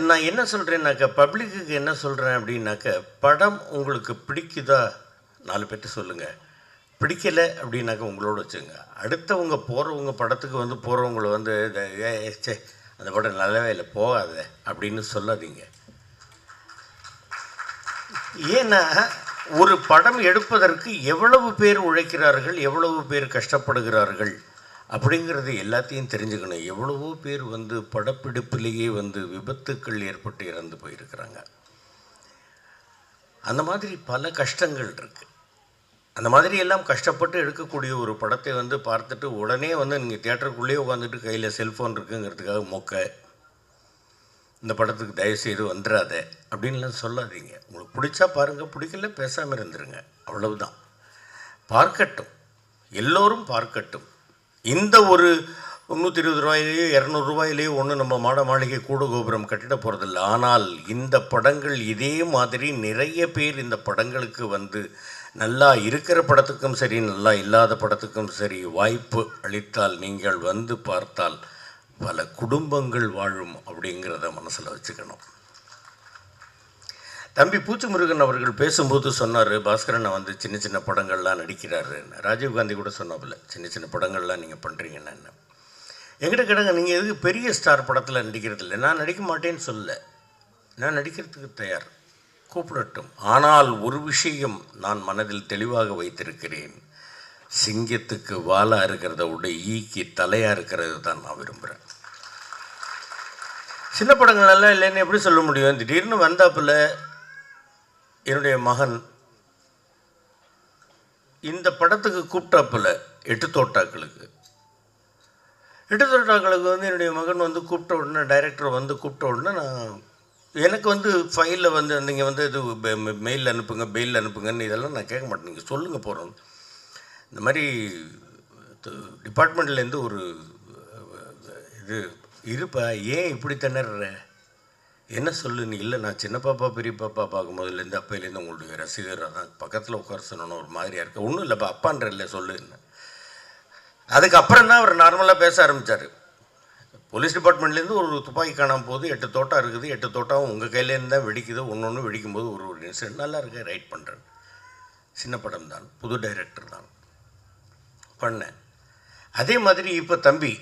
நான் என்ன சொல்கிறேன்னாக்கா பப்ளிக்குக்கு என்ன சொல்கிறேன் அப்படின்னாக்க படம் உங்களுக்கு பிடிக்குதா? நாலு பேர்ட்டு சொல்லுங்கள் பிடிக்கலை அப்படின்னாக்க உங்களோட வச்சுங்க அடுத்தவங்க போகிறவங்க படத்துக்கு வந்து போகிறவங்கள வந்து இத- அந்த படம் நல்லாவே இல்லை போகாத அப்படின்னு சொல்லாதீங்க. ஏன்னா ஒரு படம் எடுப்பதற்கு எவ்வளவு பேர் உழைக்கிறார்கள் எவ்வளவு பேர் கஷ்டப்படுகிறார்கள்? அப்படிங்கிறது எல்லாத்தையும் தெரிஞ்சுக்கணும். எவ்வளவோ பேர் வந்து படப்பிடிப்பிலேயே வந்து விபத்துக்கள் ஏற்பட்டு இறந்து போயிருக்கிறாங்க. அந்த மாதிரி பல கஷ்டங்கள் இருக்குது அந்த மாதிரி எல்லாம் கஷ்டப்பட்டு எடுக்கக்கூடிய ஒரு படத்தை வந்து பார்த்துட்டு உடனே வந்து நீங்கள் தேட்டருக்குள்ளேயே உட்காந்துட்டு கையில் செல்ஃபோன் இருக்குங்கிறதுக்காக மொக்க இந்த படத்துக்கு தயவுசெய்து வந்துடாத அப்படின்லாம் சொல்லாதீங்க. உங்களுக்கு பிடிச்சா பாருங்கள் பிடிக்கல பேசாமல் இருந்துருங்க. அவ்வளவுதான். பார்க்கட்டும். எல்லோரும் பார்க்கட்டும். இந்த ஒரு முந்நூற்றி இருபது ரூபாயிலேயோ இரநூறு ரூபாயிலேயோ நம்ம மாட மாளிகை கூடு கோபுரம் கட்டிட போகிறதில்ல ஆனால் இந்த படங்கள் இதே மாதிரி நிறைய பேர் இந்த படங்களுக்கு வந்து நல்லா இருக்கிற படத்துக்கும் சரி நல்லா இல்லாத படத்துக்கும் சரி வாய்ப்பு அளித்தால் நீங்கள் வந்து பார்த்தால் பல குடும்பங்கள் வாழும் அப்படிங்கிறத மனசில் வச்சுக்கணும். தம்பி பூச்சி முருகன் அவர்கள் பேசும்போது சொன்னார் பாஸ்கரனை வந்து சின்ன சின்ன படங்கள்லாம் நடிக்கிறாருன்னு ராஜீவ்காந்தி கூட சொன்னாப்புல சின்ன சின்ன படங்கள்லாம் நீங்கள் பண்ணுறீங்கன்னு என்ன கிடங்க நீங்கள் எதுக்கு பெரிய ஸ்டார் படத்தில் நடிக்கிறது இல்லை? நான் நடிக்க மாட்டேன்னு சொல்ல. நான் நடிக்கிறதுக்கு தயார். கூப்பிடட்டும். ஆனால் ஒரு விஷயம் நான் மனதில் தெளிவாக வைத்திருக்கிறேன். சிங்கத்துக்கு வாலாக இருக்கிறத விட ஈக்கி தலையாக இருக்கிறது தான் நான் விரும்புகிறேன் சின்ன படங்கள் நல்லா இல்லைன்னு எப்படி சொல்ல முடியும்? திடீர்னு வந்தாப்புல என்னுடைய மகன் இந்த படத்துக்கு கூப்பிட்டாப்பில் எட்டு தோட்டாக்களுக்கு. எட்டு தோட்டாக்களுக்கு வந்து என்னுடைய மகன் வந்து கூப்பிட்ட உடனே டைரக்டர் வந்து கூப்பிட்ட உடனே நான் எனக்கு வந்து ஃபைலில் வந்து நீங்கள் வந்து இது மெயில் அனுப்புங்க பெயில் அனுப்புங்கன்னு இதெல்லாம் நான் கேட்க மாட்டேன். நீங்கள் சொல்லுங்கள் போகிறோம் இந்த மாதிரி டிபார்ட்மெண்ட்லேருந்து ஒரு இது இருப்பா ஏன் இப்படி திணற என்ன சொல்லு நீ இல்லை நான் சின்ன பாப்பா பெரிய பாப்பா பார்க்கும்போதுலேருந்து அப்பையிலேருந்து உங்களுடைய ரசிகராக தான் பக்கத்தில் உட்கார சொன்னோன்னு ஒரு மாதிரியாக இருக்கு ஒன்றும் இல்லைப்பா அப்பான்ற இல்லை சொல்லு அதுக்கப்புறம் தான் அவர் நார்மலாக பேச ஆரம்பித்தார் போலீஸ் டிபார்ட்மெண்ட்லேருந்து ஒரு துப்பாக்கி காணாம போது எட்டு தோட்டம் இருக்குது எட்டு தோட்டம் உங்கள் கையிலேருந்து தான் வெடிக்குது ஒன்று ஒன்று வெடிக்கும்போது ஒரு ஒரு இன்சிடென்ட் நல்லா இருக்கு ரைட் பண்ணுறேன் சின்ன படம் தான் புது டைரக்டர் தான். பண்ணேன். அதே மாதிரி இப்போ தம்பி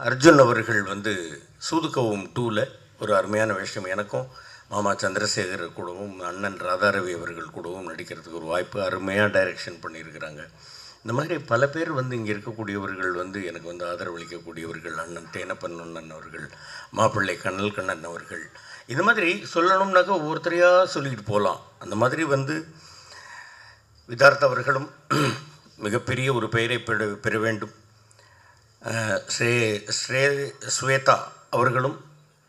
அர்ஜுன் அவர்கள் வந்து சூதுக்கவும் டூவில் ஒரு அருமையான விஷயம். எனக்கும் மாமா சந்திரசேகர் கூடவும் அண்ணன் ராதாரவி அவர்கள் கூடவும் நடிக்கிறதுக்கு ஒரு வாய்ப்பு அருமையாக டைரக்ஷன் பண்ணியிருக்கிறாங்க. இந்த மாதிரி பல பேர் வந்து இங்கே இருக்கக்கூடியவர்கள் வந்து எனக்கு வந்து ஆதரவளிக்கக்கூடியவர்கள் அண்ணன் தேனப்பன் அண்ணன் அவர்கள் மாப்பிள்ளை கண்ணல் கண்ணன் அவர்கள். இது மாதிரி சொல்லணும்னாக்கா ஒவ்வொருத்தரையாக சொல்லிக்கிட்டு போகலாம். அந்த மாதிரி வந்து விதார்த் அவர்களும் மிகப்பெரிய ஒரு பெயரை பெற பெற வேண்டும். ஸ்ரே ஸ்ரே ஸ்வேதா அவர்களும்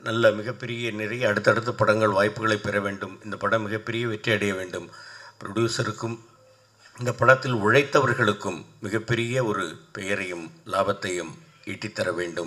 நல்ல மிகப்பெரிய நிறைய அடுத்தடுத்த படங்கள் வாய்ப்புகளை பெற வேண்டும். இந்த படம் மிகப்பெரிய வெற்றி அடைய வேண்டும். ப்ரொடியூசருக்கும் இந்த படத்தில் உழைத்தவர்களுக்கும் மிகப்பெரிய ஒரு பெயரையும் லாபத்தையும் ஈட்டித்தர வேண்டும்.